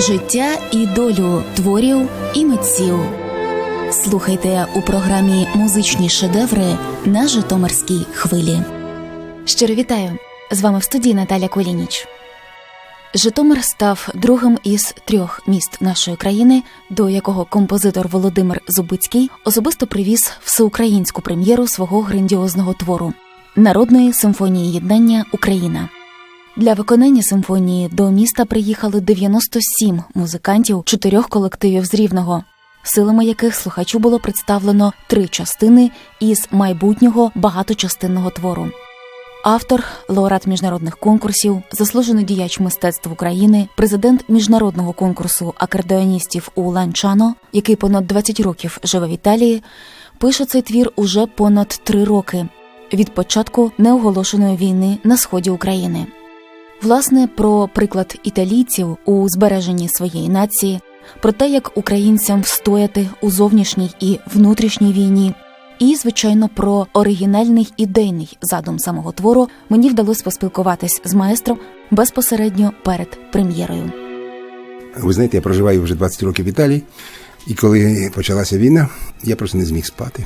життя і долю творів і митців. Слухайте у програмі Музичні шедеври на Житомирській хвилі. Щиро вітаю! З вами в студії Наталя Колініч. Житомир став другим із трьох міст нашої країни, до якого композитор Володимир Зубицький особисто привіз всеукраїнську прем'єру свого грандіозного твору Народної симфонії єднання Україна. Для виконання симфонії до міста приїхали 97 музикантів чотирьох колективів з Рівного, силами яких слухачу було представлено три частини із майбутнього багаточастинного твору. Автор, лауреат міжнародних конкурсів, заслужений діяч мистецтв України, президент міжнародного конкурсу акордеоністів у Ланчано, який понад 20 років живе в Італії, пише цей твір уже понад три роки від початку неоголошеної війни на сході України. Власне, про приклад італійців у збереженні своєї нації, про те, як українцям встояти у зовнішній і внутрішній війні, і, звичайно, про оригінальний ідейний задум самого твору мені вдалося поспілкуватись з маестром безпосередньо перед прем'єрою. Ви знаєте, я проживаю вже 20 років в Італії, і коли почалася війна, я просто не зміг спати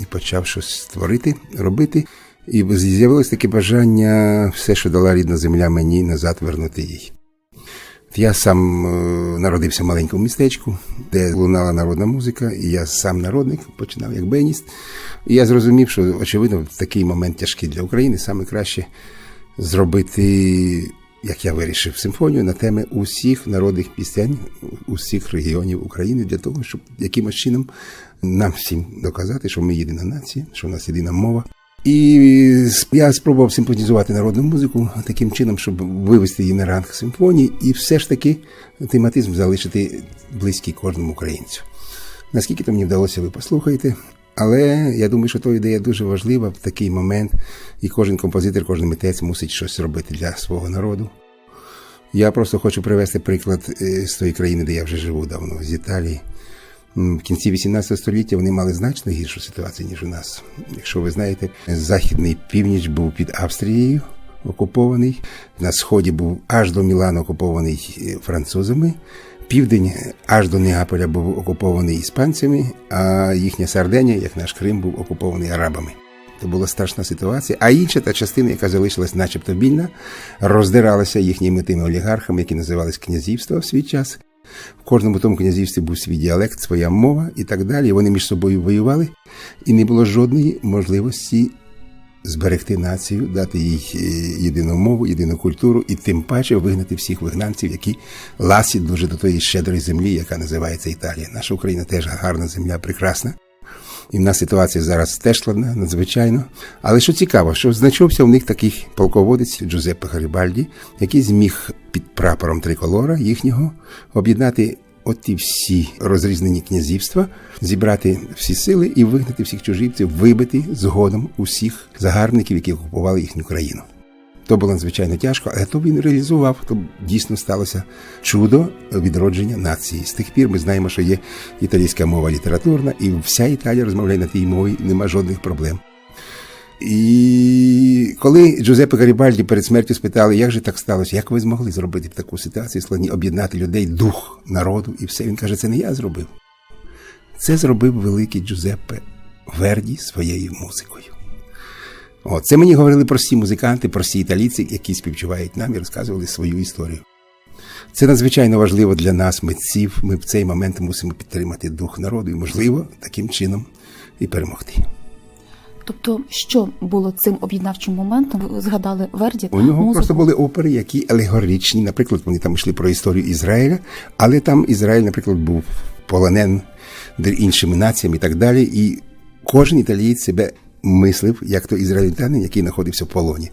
і почав щось створити, робити. І з'явилось таке бажання все, що дала рідна земля мені, назад вернути їй. Я сам е, народився в маленькому містечку, де лунала народна музика, і я сам народник починав як беніст. І я зрозумів, що очевидно в такий момент тяжкий для України саме краще зробити, як я вирішив, симфонію на теми усіх народних пісень, усіх регіонів України для того, щоб якимось чином нам всім доказати, що ми єдина нація, що в нас єдина мова. І я спробував симпатизувати народну музику таким чином, щоб вивести її на ранг симфонії, і все ж таки тематизм залишити близький кожному українцю. Наскільки то мені вдалося, ви послухаєте. Але я думаю, що то ідея дуже важлива в такий момент, і кожен композитор, кожен митець мусить щось робити для свого народу. Я просто хочу привести приклад з тої країни, де я вже живу давно, з Італії. В кінці 18 століття вони мали значно гіршу ситуацію, ніж у нас. Якщо ви знаєте, західний північ був під Австрією окупований, на сході був аж до Мілану окупований французами, південь аж до Неаполя був окупований іспанцями, а їхня Сарденія, як наш Крим, був окупований арабами. Це була страшна ситуація. А інша та частина, яка залишилась, начебто вільна, роздиралася їхніми тими олігархами, які називались князівства в свій час. В кожному тому князівстві був свій діалект, своя мова і так далі. Вони між собою воювали, і не було жодної можливості зберегти націю, дати їй єдину мову, єдину культуру, і тим паче вигнати всіх вигнанців, які ласять дуже до тої щедрої землі, яка називається Італія. Наша Україна теж гарна земля, прекрасна. І в нас ситуація зараз теж складна, надзвичайно. Але що цікаво, що знайшовся в них такий полководець Джузеппе Гарібальді, який зміг під прапором триколора їхнього об'єднати оті всі розрізнені князівства, зібрати всі сили і вигнати всіх чужівців, вибити згодом усіх загарбників, які окупували їхню країну. То було надзвичайно тяжко, але то він реалізував. То дійсно сталося чудо відродження нації. З тих пір ми знаємо, що є італійська мова літературна, і вся Італія розмовляє на тій мові, нема жодних проблем. І коли Джузеппе Гарібальді перед смертю спитали, як же так сталося, як ви змогли зробити таку ситуацію складні, об'єднати людей, дух народу і все, він каже, це не я зробив. Це зробив великий Джузеппе Верді своєю музикою. О, це мені говорили прості музиканти, прості італійці, які співчувають нам і розказували свою історію. Це надзвичайно важливо для нас, митців. Ми в цей момент мусимо підтримати дух народу і, можливо, таким чином і перемогти. Тобто, що було цим об'єднавчим моментом? Ви згадали Верді? У нього музику? просто були опери, які алегоричні. Наприклад, вони там йшли про історію Ізраїля, але там Ізраїль, наприклад, був полонен іншими націями і так далі. І кожен італієць себе мислив, як то ізраїльтянин, який знаходився в полоні.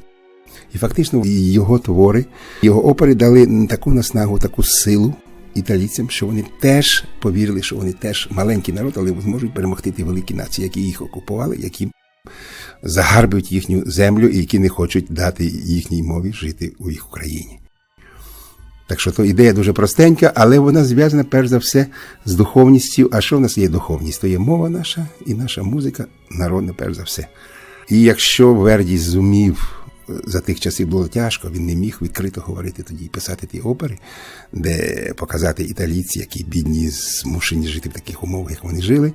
І фактично його твори, його опери дали таку наснагу, таку силу італійцям, що вони теж повірили, що вони теж маленький народ, але зможуть перемогти ті великі нації, які їх окупували, які загарбують їхню землю і які не хочуть дати їхній мові жити у їх Україні. Так що то ідея дуже простенька, але вона зв'язана перш за все з духовністю. А що в нас є духовність? То є мова наша і наша музика народна, перш за все. І якщо Верді зумів за тих часів було тяжко, він не міг відкрито говорити тоді і писати ті опери, де показати італійці, які бідні, змушені жити в таких умовах, як вони жили.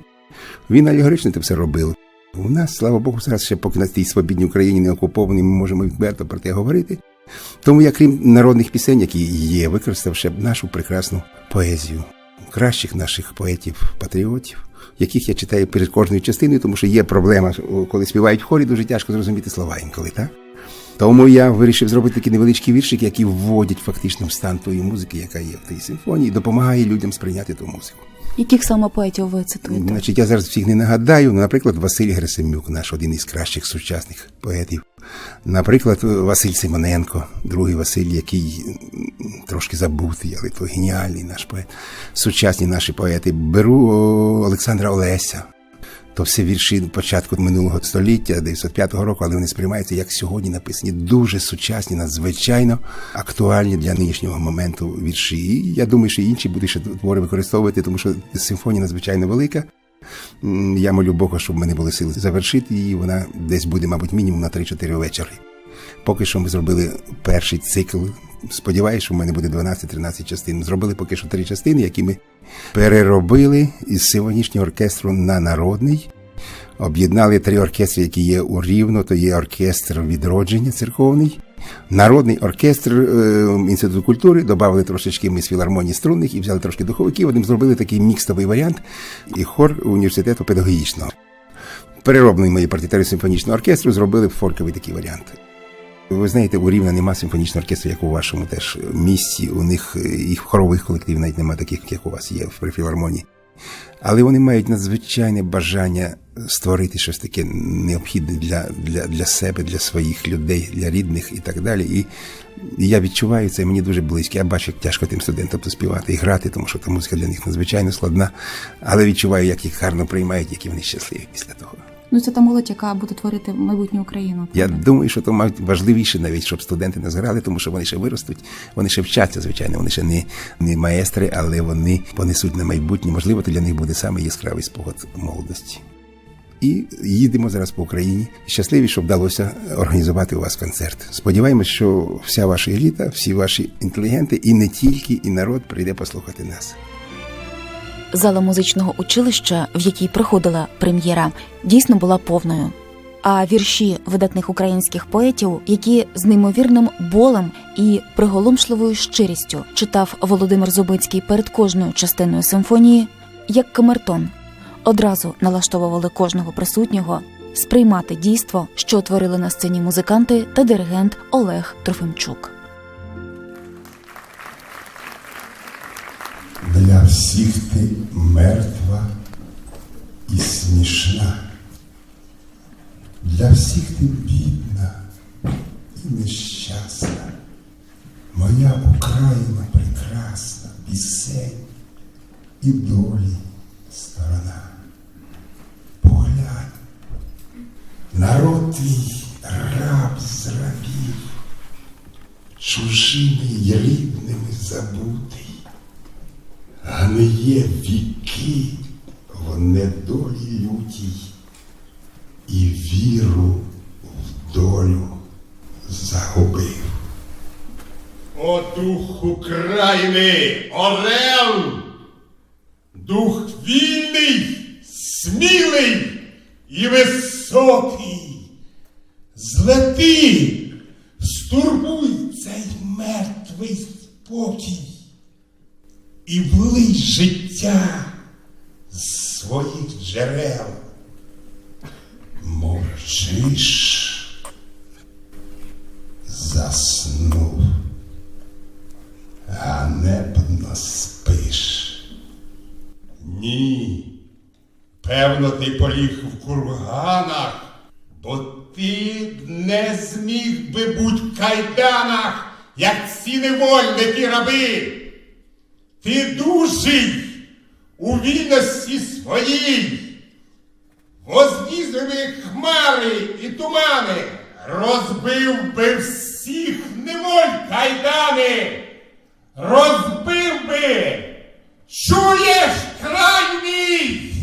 Він алегорично це все робив. У нас, слава Богу, зараз ще поки на тій свобідній Україні не окупованій, ми можемо відверто про те говорити. Тому я, крім народних пісень, які є, використав ще нашу прекрасну поезію кращих наших поетів-патріотів, яких я читаю перед кожною частиною, тому що є проблема, коли співають в хорі, дуже тяжко зрозуміти слова інколи, так? Тому я вирішив зробити такі невеличкі віршики, які вводять фактично в стан тої музики, яка є в тій симфонії, і допомагає людям сприйняти ту музику. Яких саме поетів ви цитуєте? Значить, я зараз всіх не нагадаю. Ну, Наприклад, Василь Герасимюк, наш один із кращих сучасних поетів. Наприклад, Василь Симоненко, другий Василь, який трошки забутий, але то геніальний наш поет. Сучасні наші поети. Беру Олександра Олеся. То все вірші початку минулого століття, 905 року, але вони сприймаються як сьогодні написані, дуже сучасні, надзвичайно актуальні для нинішнього моменту вірші. І я думаю, що інші будуть ще твори використовувати, тому що симфонія надзвичайно велика. Я молю Бога, щоб мене були сили завершити її. Вона десь буде, мабуть, мінімум на 3-4 вечори. Поки що ми зробили перший цикл. Сподіваюся, що в мене буде 12-13 частин. Зробили поки що три частини, які ми переробили із симфонічного оркестру на народний. Об'єднали три оркестри, які є у Рівно, то є оркестр відродження церковний, народний оркестр е, Інституту культури, додали трошечки ми з філармонії струнних і взяли трошки духовиків. Одним зробили такий мікстовий варіант і хор університету педагогічного. Перероблений мої партитури симфонічного оркестру зробили фольковий такий варіант. Ви знаєте, у Рівна нема симфонічного оркестру, як у вашому теж місці. У них е, їх хорових колективів навіть немає таких, як у вас є в філармонії. Але вони мають надзвичайне бажання створити щось таке необхідне для, для, для себе, для своїх людей, для рідних і так далі. І, і я відчуваю це, мені дуже близько. Я бачу, як тяжко тим студентам тут співати і грати, тому що та музика для них надзвичайно складна. Але відчуваю, як їх гарно приймають, які вони щасливі після того. Ну, це та молодь, яка буде творити майбутню Україну. Я думаю, що то мабуть важливіше навіть, щоб студенти не зграли, тому що вони ще виростуть, вони ще вчаться, звичайно, вони ще не, не маестри, але вони понесуть на майбутнє. Можливо, то для них буде саме яскравий спогад молодості. І їдемо зараз по Україні. Щасливі, що вдалося організувати у вас концерт. Сподіваємось, що вся ваша еліта, всі ваші інтелігенти, і не тільки, і народ прийде послухати нас. Зала музичного училища, в якій проходила прем'єра, дійсно була повною. А вірші видатних українських поетів, які з неймовірним болем і приголомшливою щирістю читав Володимир Зубицький перед кожною частиною симфонії, як камертон, одразу налаштовували кожного присутнього сприймати дійство, що творили на сцені музиканти та диригент Олег Трофимчук. Для всіх ти мертва і смішна. Для всіх ти бідна і нещасна. Моя Україна прекрасна, пісень і долі сторона. Поглянь, народ твій раб з рабів, чужими й рідними забутий гниє віки в недолі лютій і віру в долю загубив. О дух України, Орел! Дух вільний, смілий і високий. Злети, стурбуй цей мертвий спокій і влий життя з своїх джерел. Мовчиш, заснув, ганебно спиш. Ні. Певно, ти поліг в курганах, бо ти не зміг би бути в кайданах, як ці невольники раби. Ти дужий у вільності своїй. Вознізливі хмари і тумани, розбив би всіх неволь кайдани, розбив би, чуєш край мій?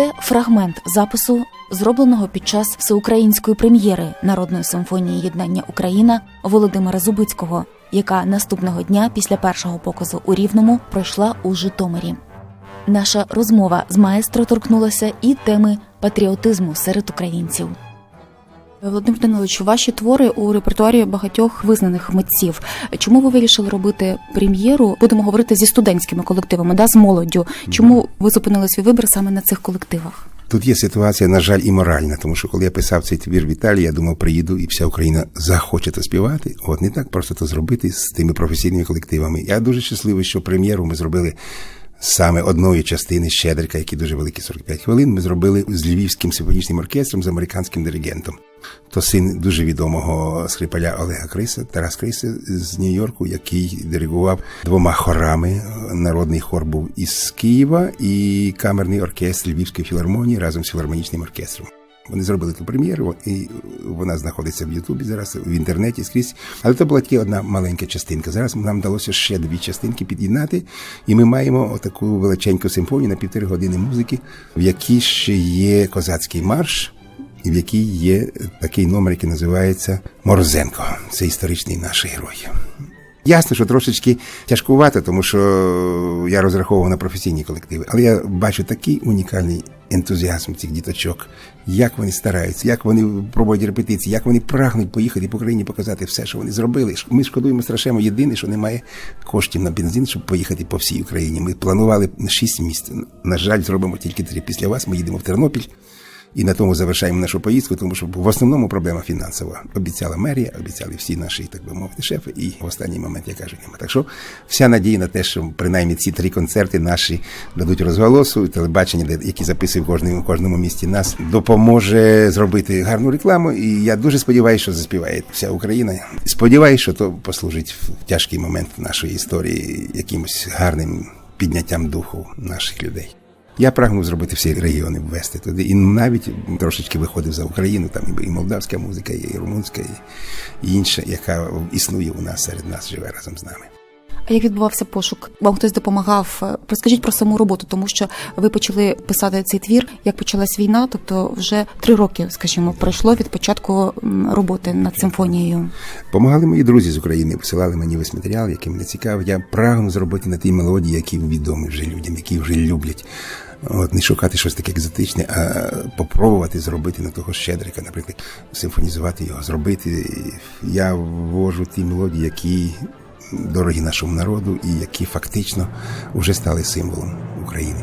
Фрагмент запису, зробленого під час всеукраїнської прем'єри Народної симфонії єднання Україна Володимира Зубицького, яка наступного дня після першого показу у Рівному пройшла у Житомирі. Наша розмова з маестро торкнулася і теми патріотизму серед українців. Володимир Данилович, ваші твори у репертуарі багатьох визнаних митців. Чому ви вирішили робити прем'єру? Будемо говорити зі студентськими колективами, да, з молоддю. Чому ви зупинили свій вибір саме на цих колективах? Тут є ситуація, на жаль, і моральна, тому що коли я писав цей твір в Італії, я думав, приїду і вся Україна захоче то співати. От не так просто то зробити з тими професійними колективами. Я дуже щасливий, що прем'єру ми зробили саме одної частини Щедрика, які дуже великі 45 хвилин. Ми зробили з Львівським симфонічним оркестром з американським диригентом. То син дуже відомого скрипаля Олега Криса, Тарас Криса з Нью-Йорку, який диригував двома хорами. Народний хор був із Києва і камерний оркестр Львівської філармонії разом з філармонічним оркестром. Вони зробили ту прем'єру, і вона знаходиться в Ютубі зараз в інтернеті скрізь. Але це була тільки одна маленька частинка. Зараз нам вдалося ще дві частинки під'єднати, і ми маємо таку величеньку симфонію на півтори години музики, в якій ще є козацький марш. І в якій є такий номер, який називається Морозенко. Це історичний наш герой. Ясно, що трошечки тяжкувато, тому що я розраховував на професійні колективи, але я бачу такий унікальний ентузіазм цих діточок, як вони стараються, як вони пробують репетиції, як вони прагнуть поїхати по країні показати все, що вони зробили. Ми шкодуємо страшенно єдине, що немає коштів на бензин, щоб поїхати по всій Україні. Ми планували шість місць. На жаль, зробимо тільки три. Після вас ми їдемо в Тернопіль. І на тому завершаємо нашу поїздку, тому що в основному проблема фінансова. Обіцяла мерія, обіцяли всі наші, так би мовити, шефи, і в останній момент я кажу, нема. Так що вся надія на те, що принаймні ці три концерти наші дадуть розголосу, телебачення, де- які записує в кожному, в кожному місті нас, допоможе зробити гарну рекламу. І я дуже сподіваюся, що заспіває вся Україна. Сподіваюся, що то послужить в тяжкий момент нашої історії якимось гарним підняттям духу наших людей. Я прагнув зробити всі регіони ввести туди, і навіть трошечки виходив за Україну. Там і молдавська музика, і румунська, і, інша, яка існує у нас серед нас, живе разом з нами. А як відбувався пошук? Вам хтось допомагав? Розкажіть про саму роботу, тому що ви почали писати цей твір, як почалась війна, тобто вже три роки, скажімо, пройшло від початку роботи над симфонією. Помагали мої друзі з України, посилали мені весь матеріал, який мене цікавив. Я прагну зробити на тій мелодії, які відомі вже людям, які вже люблять. От не шукати щось таке екзотичне, а попробувати зробити на того щедрика, наприклад, симфонізувати його, зробити. Я ввожу ті мелодії, які дорогі нашому народу і які фактично вже стали символом України.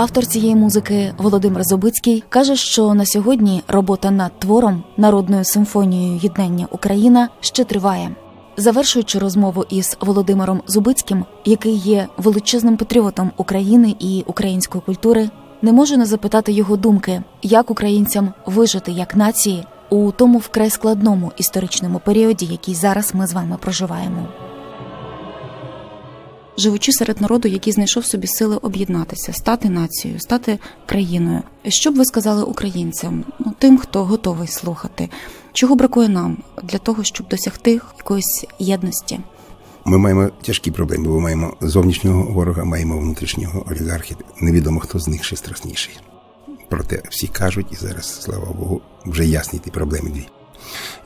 Автор цієї музики Володимир Зубицький каже, що на сьогодні робота над твором народною симфонією єднання Україна ще триває. Завершуючи розмову із Володимиром Зубицьким, який є величезним патріотом України і української культури, не можу не запитати його думки, як українцям вижити як нації у тому вкрай складному історичному періоді, який зараз ми з вами проживаємо. Живучи серед народу, який знайшов собі сили об'єднатися, стати нацією, стати країною. Що б ви сказали українцям, ну тим, хто готовий слухати, чого бракує нам для того, щоб досягти якоїсь єдності? Ми маємо тяжкі проблеми, ми маємо зовнішнього ворога, маємо внутрішнього олігархів. Невідомо хто з них ще страшніший. Проте всі кажуть, і зараз, слава Богу, вже ясні ті проблеми дві.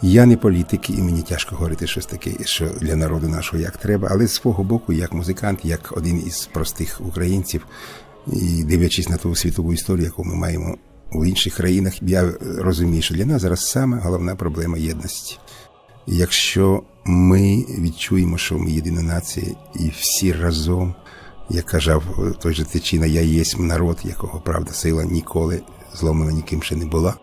Я не політик, і мені тяжко говорити щось таке, що для народу нашого як треба, але з свого боку, як музикант, як один із простих українців, і дивлячись на ту світову історію, яку ми маємо у інших країнах, я розумію, що для нас зараз саме головна проблема єдності. Якщо ми відчуємо, що ми єдина нація, і всі разом, як казав той же Тичина, я єсмь народ, якого правда сила ніколи зломлена ніким ще не була.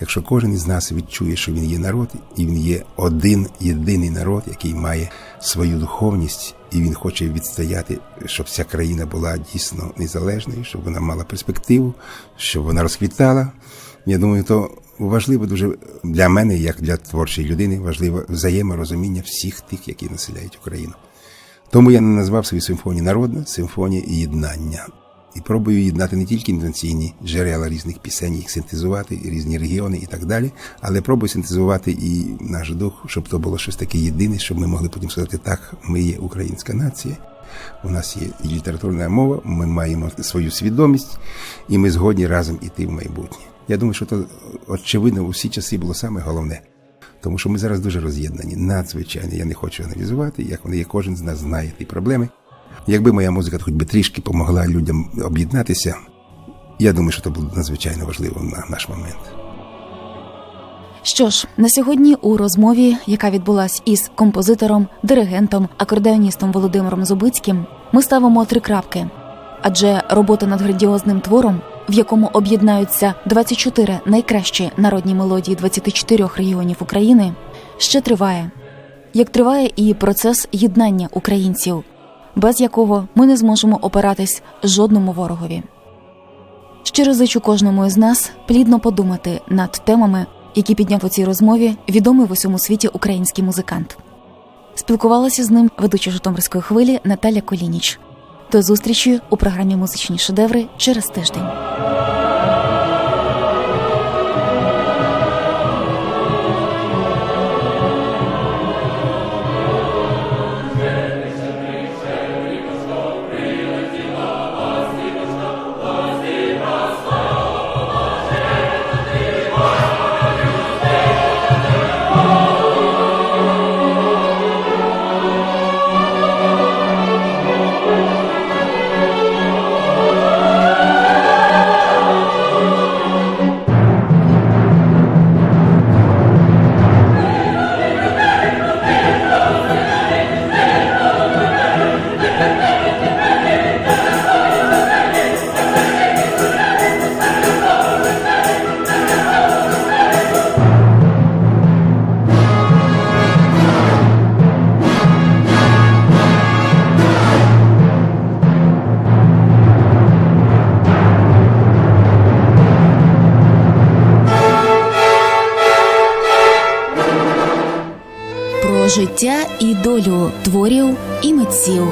Якщо кожен із нас відчує, що він є народ, і він є один єдиний народ, який має свою духовність, і він хоче відстояти, щоб ця країна була дійсно незалежною, щоб вона мала перспективу, щоб вона розквітала. Я думаю, то важливо дуже для мене, як для творчої людини, важливо взаєморозуміння всіх тих, які населяють Україну. Тому я не назвав свою симфонію народна, симфонія єднання. І пробую єднати не тільки інтенційні джерела різних пісень, їх синтезувати, різні регіони і так далі, але пробую синтезувати і наш дух, щоб то було щось таке єдине, щоб ми могли потім сказати, так, ми є українська нація, у нас є і літературна мова, ми маємо свою свідомість, і ми згодні разом іти в майбутнє. Я думаю, що то очевидно у всі часи було саме головне. Тому що ми зараз дуже роз'єднані, надзвичайно. Я не хочу аналізувати, як вони є, кожен з нас знає ті проблеми. Якби моя музика хоч би трішки допомогла людям об'єднатися, я думаю, що це буде надзвичайно важливо на наш момент. Що ж, на сьогодні у розмові, яка відбулась із композитором, диригентом, акордеоністом Володимиром Зубицьким, ми ставимо три крапки. Адже робота над грандіозним твором, в якому об'єднаються 24 найкращі народні мелодії 24 регіонів України, ще триває. Як триває і процес єднання українців, без якого ми не зможемо опиратись жодному ворогові. Щиро зичу кожному із нас плідно подумати над темами, які підняв у цій розмові відомий в усьому світі український музикант. Спілкувалася з ним ведуча Житомирської хвилі Наталя Колініч. До зустрічі у програмі Музичні шедеври через тиждень. Долю творів і митців.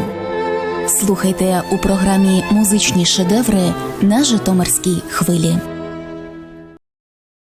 Слухайте у програмі Музичні шедеври на Житомирській хвилі.